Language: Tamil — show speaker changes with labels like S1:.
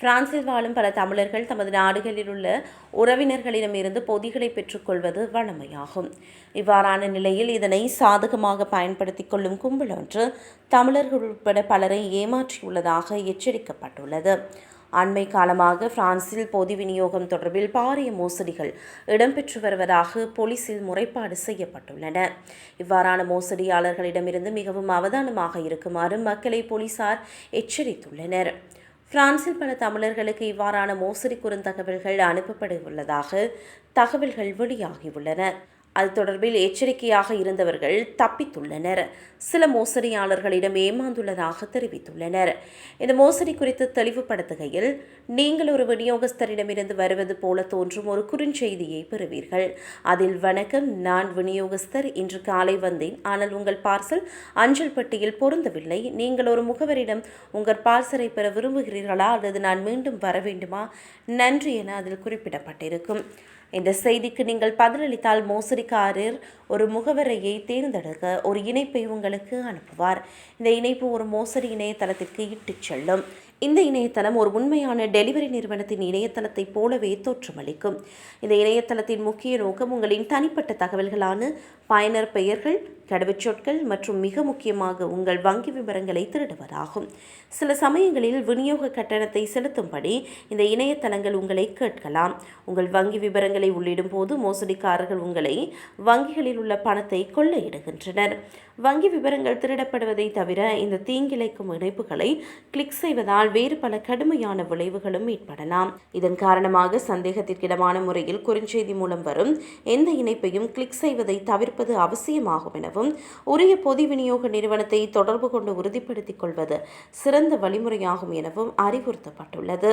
S1: பிரான்சில் வாழும் பல தமிழர்கள் தமது நாடுகளில் உள்ள உறவினர்களிடமிருந்து பொதிகளை பெற்றுக்கொள்வது வழமையாகும். இவ்வாறான நிலையில் இதனை சாதகமாக பயன்படுத்தி கொள்ளும் கும்பல் ஒன்று தமிழர்கள் உட்பட பலரை ஏமாற்றியுள்ளதாக எச்சரிக்கப்பட்டுள்ளது. அண்மை காலமாக பிரான்சில் பொது விநியோகம் தொடர்பில் பாரிய மோசடிகள் இடம்பெற்று வருவதாக போலீசில் முறைப்பாடு செய்யப்பட்டுள்ளன. இவ்வாறான மோசடியாளர்களிடமிருந்து மிகவும் அவதானமாக இருக்குமாறு மக்களை போலீசார் எச்சரித்துள்ளனர். பிரான்சில் பல தமிழர்களுக்கு இவ்வாறான மோசடி குறுந்தகவல்கள் அனுப்பப்பட உள்ளதாக தகவல்கள் வெளியாகியுள்ளன. அது தொடர்பில் எச்சரிக்கையாக இருந்தவர்கள் தப்பித்துள்ளனர். சில மோசடியாளர்களிடம் ஏமாந்துள்ளதாக தெரிவித்துள்ளனர். இந்த மோசடி குறித்து தெளிவுபடுத்துகையில் நீங்கள் ஒரு விநியோகஸ்தரிடமிருந்து வருவது போல தோன்றும் ஒரு குறுஞ்செய்தியை பெறுவீர்கள். அதில் வணக்கம் நான் விநியோகஸ்தர். இன்று காலை வந்தேன். ஆனால் உங்கள் பார்சல் அஞ்சல் பெட்டியில் பொருந்தவில்லை. நீங்கள் ஒரு முகவரிடம் உங்கள் பார்சலை பெற விரும்புகிறீர்களா? அல்லது நான் மீண்டும் வர வேண்டுமா? நன்றி என அதில் குறிப்பிடப்பட்டிருக்கும். இந்த செய்திக்கு நீங்கள் பதிலளித்தால் மோசடிக்காரர் ஒரு முகவரையை தேர்ந்தெடுக்க ஒரு இணைப்பை உங்களுக்கு அனுப்புவார். இந்த இணைப்பு ஒரு மோசடி இணையதளத்திற்கு இட்டுச் செல்லும். இந்த இணையதளம் ஒரு உண்மையான டெலிவரி நிறுவனத்தின் இணையதளத்தைப் போலவே தோற்றமளிக்கும். இந்த இணையதளத்தின் முக்கிய நோக்கம் உங்களின் தனிப்பட்ட தகவல்களான பயனர் பெயர்கள் கடவுச்சொற்கள் மற்றும் மிக முக்கியமாக உங்கள் வங்கி விவரங்களை திருடுவதாகும். சில சமயங்களில் விநியோக கட்டணத்தை செலுத்தும்படி இந்த இணையதளங்கள் உங்களை கேட்கலாம். உங்கள் வங்கி விவரங்களை உள்ளிடும் போது மோசடிக்காரர்கள் உங்களை வங்கிகளில் உள்ள பணத்தை கொள்ளையிடுகின்றனர். வங்கி விவரங்கள் திருடப்படுவதை தவிர இந்த தீங்கிழைக்கும் இணைப்புகளை கிளிக் செய்வதால் வேறு பல கடுமையான விளைவுகளும் ஏற்படலாம். இதன் காரணமாக சந்தேகத்திற்கிடமான முறையில் குறுஞ்செய்தி மூலம் வரும் எந்த இணைப்பையும் கிளிக் செய்வதை தவிர்ப்பது அவசியமாகும் எனவும் உரிய பொது விநியோக நிறுவனத்தை தொடர்பு கொண்டு உறுதிப்படுத்திக் கொள்வது சிறந்த வழிமுறையாகும் எனவும் அறிவுறுத்தப்பட்டுள்ளது.